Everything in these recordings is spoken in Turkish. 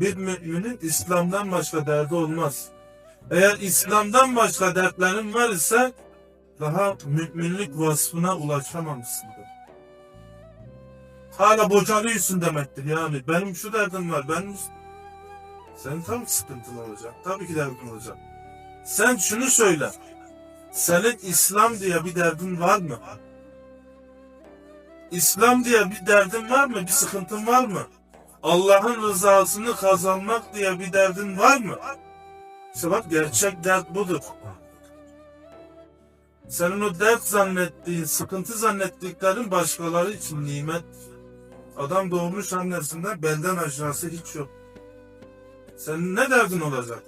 Bir müminin İslam'dan başka derdi olmaz. Eğer İslam'dan başka dertlerin var ise daha müminlik vasfına ulaşamamışsındır. Hala bocalıyorsun demektir yani. Benim şu derdim var. Benim senin tabii sıkıntın olacak. Tabii ki derdin olacak. Sen şunu söyle. Senin İslam diye bir derdin var mı? İslam diye bir derdin var mı? Bir sıkıntın var mı? Allah'ın rızasını kazanmak diye bir derdin var mı? İşte bak gerçek dert budur. Senin o dert zannettiğin, sıkıntı zannettiklerin başkaları için nimet. Adam doğmuş annesinden belden aşağısı hiç yok. Senin ne derdin olacak?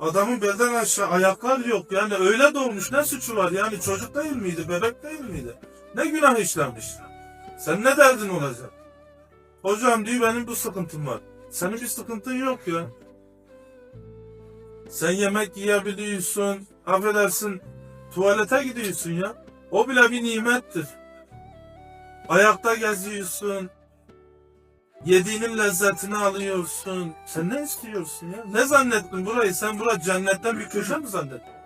Adamın belden aşağı ayaklar yok. Yani öyle doğmuş ne suçu var? Yani çocuk değil miydi? Bebek değil miydi? Ne günah işlemiş? Sen ne derdin olacak? Hocam diyor benim bu sıkıntım var. Senin bir sıkıntın yok ya. Sen yemek yiyebiliyorsun. Affedersin tuvalete gidiyorsun ya. O bile bir nimettir. Ayakta geziyorsun. Yediğinin lezzetini alıyorsun. Sen ne istiyorsun ya? Ne zannettin burayı? Sen bura cennetten bir köşe mi zannettin?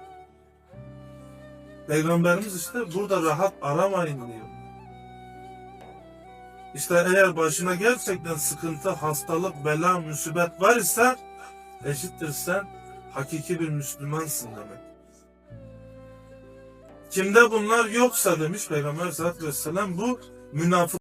Peygamberimiz işte burada rahat aramayın diyor. İşte eğer başına gerçekten sıkıntı, hastalık, bela, musibet var ise eşittir sen hakiki bir Müslümansın demek. Kimde bunlar yoksa demiş Peygamber sallallahu aleyhi bu münafık